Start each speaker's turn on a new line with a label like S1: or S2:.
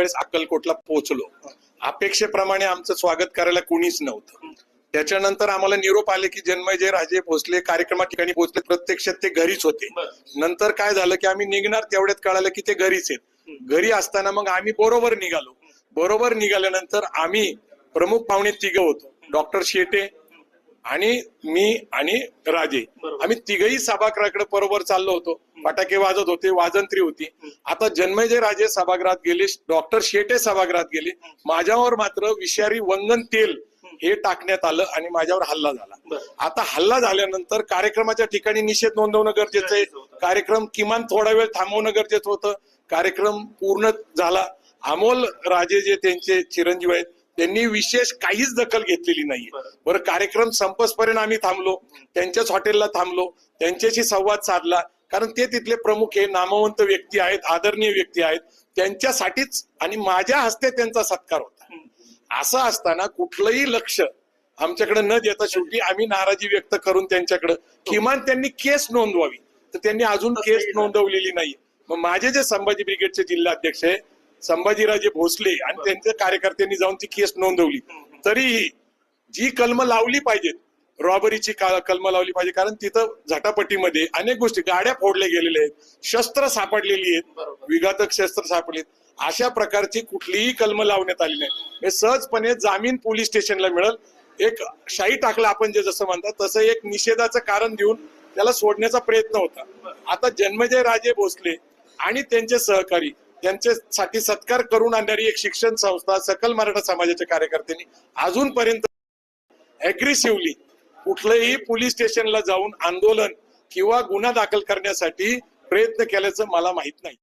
S1: ज्यावेळेस अक्कलकोटला पोहोचलो अपेक्षेप्रमाणे आमचं स्वागत करायला कुणीच नव्हतं. त्याच्यानंतर आम्हाला निरोप आले की जन्मजय राजे भोसले कार्यक्रमा ठिकाणी पोहोचले प्रत्यक्षात ते घरीच होते. नंतर काय झालं की आम्ही निघणार तेवढ्यात कळालं की ते घरीच आहेत. घरी असताना मग आम्ही बरोबर निघालो. बरोबर निघाल्यानंतर आम्ही प्रमुख पाहुणे तिघं होतो डॉक्टर शेटे आणि मी आणि राजे. आम्ही तिघही सभागृहाकडे बरोबर चाललो होतो. फटाके वाजत होते वाजंत्री होती. आता जन्मजय राजे सभागृहात गेले डॉक्टर शेटे सभागृहात गेले. माझ्यावर मात्र विषारी वंगन तेल हे टाकण्यात आलं आणि माझ्यावर हल्ला झाला. आता हल्ला झाल्यानंतर कार्यक्रमाच्या ठिकाणी निषेध नोंदवणं गरजेचं आहे. कार्यक्रम किमान थोडा वेळ थांबवणं गरजेचं होतं. कार्यक्रम पूर्ण झाला. अमोल राजे जे त्यांचे चिरंजीव आहेत त्यांनी विशेष काहीच दखल घेतलेली नाहीये बरं कार्यक्रम संपसपर्यंत आम्ही थांबलो. त्यांच्याच हॉटेलला थांबलो. त्यांच्याशी संवाद साधला. कारण ते तिथले प्रमुख हे नामवंत व्यक्ती आहेत आदरणीय व्यक्ती आहेत. त्यांच्यासाठीच आणि माझ्या हस्ते त्यांचा सत्कार होता. असं असताना कुठलंही लक्ष आमच्याकडे न देता शेवटी आम्ही नाराजी व्यक्त करून त्यांच्याकडे किमान त्यांनी केस नोंदवावी. तर त्यांनी अजून केस नोंदवलेली नाही. मग माझे जे संभाजी ब्रिगेडचे जिल्हाध्यक्ष आहे संभाजीराजे भोसले आणि त्यांच्या कार्यकर्त्यांनी जाऊन ती केस नोंदवली. तरीही जी कलम लावली पाहिजेत रॉबरीची कलम लावली पाहिजे? कारण तिथं झटापटीमध्ये अनेक गोष्टी गाड्या फोडल्या गेलेल्या आहेत शस्त्र सापडलेली आहेत विघातक शस्त्र सापडलेत. अशा प्रकारची कुठलीही कलम लावण्यात आली नाही. हे सहजपणे जामीन पोलीस स्टेशनला मिळेल. एक शाही टाकला आपण जे जसं म्हणतात तसं एक निषेधाचं कारण देऊन त्याला सोडण्याचा प्रयत्न होता. आता जन्मजय राजे भोसले आणि त्यांचे सहकारी त्यांच्यासाठी सत्कार करून आणणारी एक शिक्षण संस्था सकल मराठा समाजाच्या कार्यकर्त्यांनी अजूनपर्यंत अग्रेसिव्हली कुठलंही पोलीस स्टेशनला जाऊन आंदोलन किंवा गुन्हा दाखल करण्यासाठी प्रयत्न केल्याचं मला माहीत नाही.